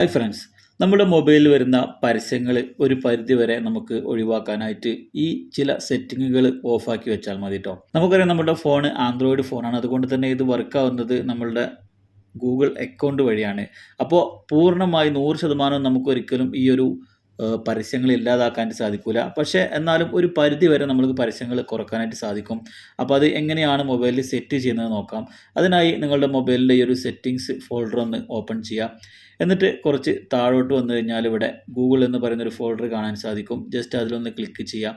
Hi friends നമ്മുടെ മൊബൈലിൽ വരുന്ന പരസ്യങ്ങൾ ഒരു പരിധി വരെ നമുക്ക് ഒഴിവാക്കാനായിട്ട് ഈ ചില സെറ്റിങ്ങുകൾ ഓഫാക്കി വെച്ചാൽ മതി കേട്ടോ നമുക്കറിയാം നമ്മുടെ ഫോൺ ആൻഡ്രോയിഡ് ഫോണാണ് അതുകൊണ്ട് തന്നെ ഇത് വർക്ക് ആവുന്നത് നമ്മളുടെ ഗൂഗിൾ അക്കൗണ്ട് വഴിയാണ്. അപ്പോൾ പൂർണമായി നൂറ് ശതമാനം നമുക്കൊരിക്കലും ഈ ഒരു പരസ്യങ്ങൾ ഇല്ലാതാക്കാൻ സാധിക്കില്ല പക്ഷേ എന്നാലും ഒരു പരിധി വരെ നമ്മൾക്ക് പരസ്യങ്ങൾ കുറക്കാനായിട്ട് സാധിക്കും. അപ്പോൾ അത് എങ്ങനെയാണ് മൊബൈലിൽ സെറ്റ് ചെയ്യുന്നത് നോക്കാം. അതിനായി നിങ്ങളുടെ മൊബൈലിന്റെ ഈ ഒരു സെറ്റിങ്സ് ഫോൾഡർ ഒന്ന് ഓപ്പൺ ചെയ്യുക. എന്നിട്ട് കുറച്ച് താഴോട്ട് വന്നു കഴിഞ്ഞാൽ ഇവിടെ ഗൂഗിൾ എന്ന് പറയുന്ന ഒരു ഫോൾഡർ കാണാൻ സാധിക്കും. ജസ്റ്റ് അതിലൊന്ന് ക്ലിക്ക് ചെയ്യാം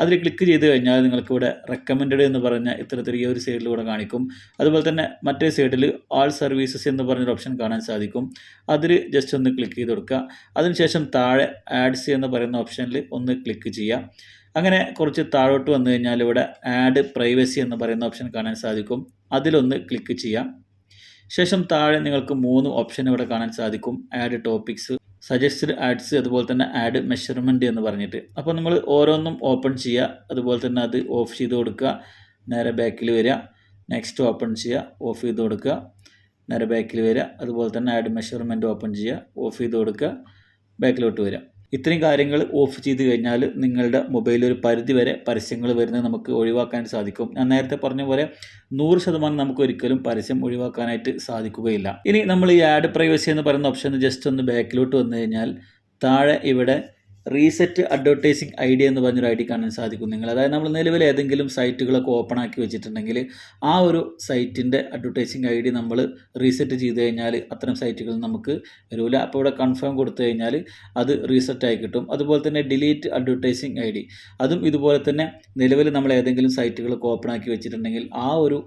അതിൽ ക്ലിക്ക് ചെയ്ത് കഴിഞ്ഞാൽ നിങ്ങൾക്ക് ഇവിടെ റെക്കമെൻഡഡ് എന്ന് പറഞ്ഞ ഇത്തരത്തിൽ ഈ ഒരു സൈഡിലൂടെ കാണിക്കും. അതുപോലെ തന്നെ മറ്റേ സൈഡിൽ ആൾ സർവീസസ് എന്ന് പറഞ്ഞൊരു ഓപ്ഷൻ കാണാൻ സാധിക്കും. അതിൽ ജസ്റ്റ് ഒന്ന് ക്ലിക്ക് ചെയ്ത് കൊടുക്കുക. അതിനുശേഷം താഴെ ആഡ്സ് എന്ന് പറയുന്ന ഓപ്ഷനിൽ ഒന്ന് ക്ലിക്ക് ചെയ്യാം. അങ്ങനെ കുറച്ച് താഴോട്ട് വന്നു കഴിഞ്ഞാൽ ഇവിടെ ആഡ് പ്രൈവസി എന്ന് പറയുന്ന ഓപ്ഷൻ കാണാൻ സാധിക്കും. അതിലൊന്ന് ക്ലിക്ക് ചെയ്യാം. ശേഷം താഴെ നിങ്ങൾക്ക് മൂന്ന് ഓപ്ഷൻ ഇവിടെ കാണാൻ സാധിക്കും. ആഡ് ടോപ്പിക്സ് സജസ്റ്റഡ് ആഡ്സ് അതുപോലെ തന്നെ ആഡ് മെഷർമെന്റ് എന്ന് പറഞ്ഞിട്ട്. അപ്പോൾ നമ്മൾ ഓരോന്നും ഓപ്പൺ ചെയ്യുക. അതുപോലെ തന്നെ അത് ഓഫ് ചെയ്ത് കൊടുക്കുക. നേരെ ബാക്കിൽ വരിക. നെക്സ്റ്റ് ഓപ്പൺ ചെയ്യുക. ഓഫ് ചെയ്ത് കൊടുക്കുക. നേരെ ബാക്കിൽ വരിക. അതുപോലെ തന്നെ ആഡ് മെഷർമെന്റ് ഓപ്പൺ ചെയ്യുക. ഓഫ് ചെയ്ത് കൊടുക്കുക. ബാക്കിലോട്ട് വരിക. ഇത്രയും കാര്യങ്ങൾ ഓഫ് ചെയ്ത് കഴിഞ്ഞാൽ നിങ്ങളുടെ മൊബൈലിൽ ഒരു പരിധി വരെ പരസ്യങ്ങൾ വരുന്നത് നമുക്ക് ഒഴിവാക്കാൻ സാധിക്കും. ഞാൻ നേരത്തെ പറഞ്ഞ പോലെ നൂറ് ശതമാനം നമുക്ക് ഒരിക്കലും പരസ്യം ഒഴിവാക്കാനായിട്ട് സാധിക്കുകയില്ല. ഇനി നമ്മൾ ഈ ആഡ് പ്രൈവസി എന്ന് പറയുന്ന ഓപ്ഷൻ ജസ്റ്റ് ഒന്ന് ബാക്കിലോട്ട് വന്നു കഴിഞ്ഞാൽ താഴെ ഇവിടെ റീസെറ്റ് അഡ്വർടൈസിങ് ഐ ഡി എന്ന് പറഞ്ഞൊരു ഐ ഡി കാണാൻ സാധിക്കും നിങ്ങൾ അതായത് നമ്മൾ നിലവിൽ ഏതെങ്കിലും സൈറ്റുകളൊക്കെ ഓപ്പൺ ആക്കി വെച്ചിട്ടുണ്ടെങ്കിൽ ആ ഒരു സൈറ്റിന്റെ അഡ്വർടൈസിങ് ഐ ഡി നമ്മൾ റീസെറ്റ് ചെയ്ത് കഴിഞ്ഞാൽ അത്തരം സൈറ്റുകൾ നമുക്ക് വരില്ല. അപ്പോൾ ഇവിടെ കൺഫേം കൊടുത്തു കഴിഞ്ഞാൽ അത് റീസെറ്റ് ആയി കിട്ടും. അതുപോലെ തന്നെ ഡിലീറ്റ് അഡ്വർടൈസിങ് ഐ ഡി അതും ഇതുപോലെ തന്നെ നിലവിൽ നമ്മൾ ഏതെങ്കിലും സൈറ്റുകളൊക്കെ ഓപ്പൺ ആക്കി വെച്ചിട്ടുണ്ടെങ്കിൽ ആ ഒരു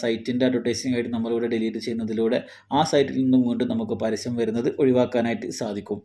സൈറ്റിന്റെ അഡ്വർടൈസിങ് ആയിട്ട് നമ്മളിവിടെ ഡിലീറ്റ് ചെയ്യുന്നതിലൂടെ ആ സൈറ്റിൽ നിന്നും വീണ്ടും നമുക്ക് പരസ്യം വരുന്നത് ഒഴിവാക്കാനായിട്ട് സാധിക്കും.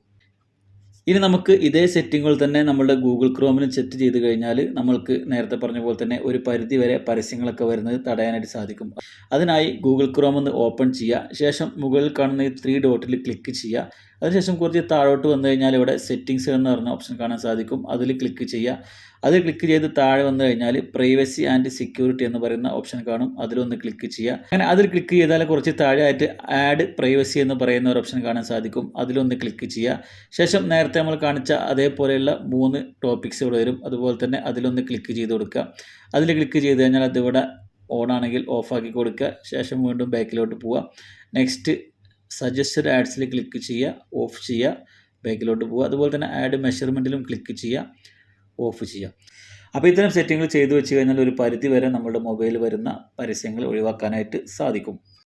ഇനി നമുക്ക് ഇതേ സെറ്റിങ്ങുകൾ തന്നെ നമ്മുടെ ഗൂഗിൾ ക്രോമിൽ സെറ്റ് ചെയ്ത് കഴിഞ്ഞാൽ നമ്മൾക്ക് നേരത്തെ പറഞ്ഞ പോലെ തന്നെ ഒരു പരിധി വരെ പരസ്യങ്ങളൊക്കെ വരുന്നത് തടയാനായിട്ട് സാധിക്കും. അതിനായി ഗൂഗിൾ ക്രോം ഒന്ന് ഓപ്പൺ ചെയ്യുക. ശേഷം മുകളിൽ കാണുന്ന ഈ ത്രീ ഡോട്ടിൽ ക്ലിക്ക് ചെയ്യുക. അതിനുശേഷം കുറച്ച് താഴോട്ട് വന്നു കഴിഞ്ഞാൽ ഇവിടെ സെറ്റിങ്സ് എന്ന് പറഞ്ഞ ഓപ്ഷൻ കാണാൻ സാധിക്കും. അതിൽ ക്ലിക്ക് ചെയ്യുക. അതിൽ ക്ലിക്ക് ചെയ്ത് താഴെ വന്നു കഴിഞ്ഞാൽ പ്രൈവസി ആൻഡ് സെക്യൂരിറ്റി എന്ന് പറയുന്ന ഓപ്ഷൻ കാണും. അതിലൊന്ന് ക്ലിക്ക് ചെയ്യുക. അങ്ങനെ അതിൽ ക്ലിക്ക് ചെയ്താൽ കുറച്ച് താഴെ ആയിട്ട് ആഡ് പ്രൈവസി എന്ന് പറയുന്ന ഒരു ഓപ്ഷൻ കാണാൻ സാധിക്കും. അതിലൊന്ന് ക്ലിക്ക് ചെയ്യുക. ശേഷം നേരത്തെ നമ്മൾ കാണിച്ച അതേപോലെയുള്ള മൂന്ന് ടോപ്പിക്സ് ഇവിടെ വരും. അതുപോലെ തന്നെ അതിലൊന്ന് ക്ലിക്ക് ചെയ്ത് കൊടുക്കുക. അതിൽ ക്ലിക്ക് ചെയ്ത് കഴിഞ്ഞാൽ അതിവിടെ ഓൺ ആണെങ്കിൽ ഓഫാക്കി കൊടുക്കുക. ശേഷം വീണ്ടും ബാക്കിലോട്ട് പോവുക. നെക്സ്റ്റ് സജസ്റ്റഡ് ആഡ്സിൽ ക്ലിക്ക് ചെയ്യുക ഓഫ് ചെയ്യുക ബാക്കിലോട്ട് പോവുക. അതുപോലെ തന്നെ ആഡ് മെഷർമെന്റിലും ക്ലിക്ക് ചെയ്യുക ഓഫ് ചെയ്യുക. അപ്പോൾ ഇത്തരം സെറ്റിങ്ങൾ ചെയ്തു വെച്ച് കഴിഞ്ഞാൽ ഒരു പരിധി വരെ നമ്മുടെ മൊബൈലിൽ വരുന്ന പരസ്യങ്ങൾ ഒഴിവാക്കാനായിട്ട് സാധിക്കും.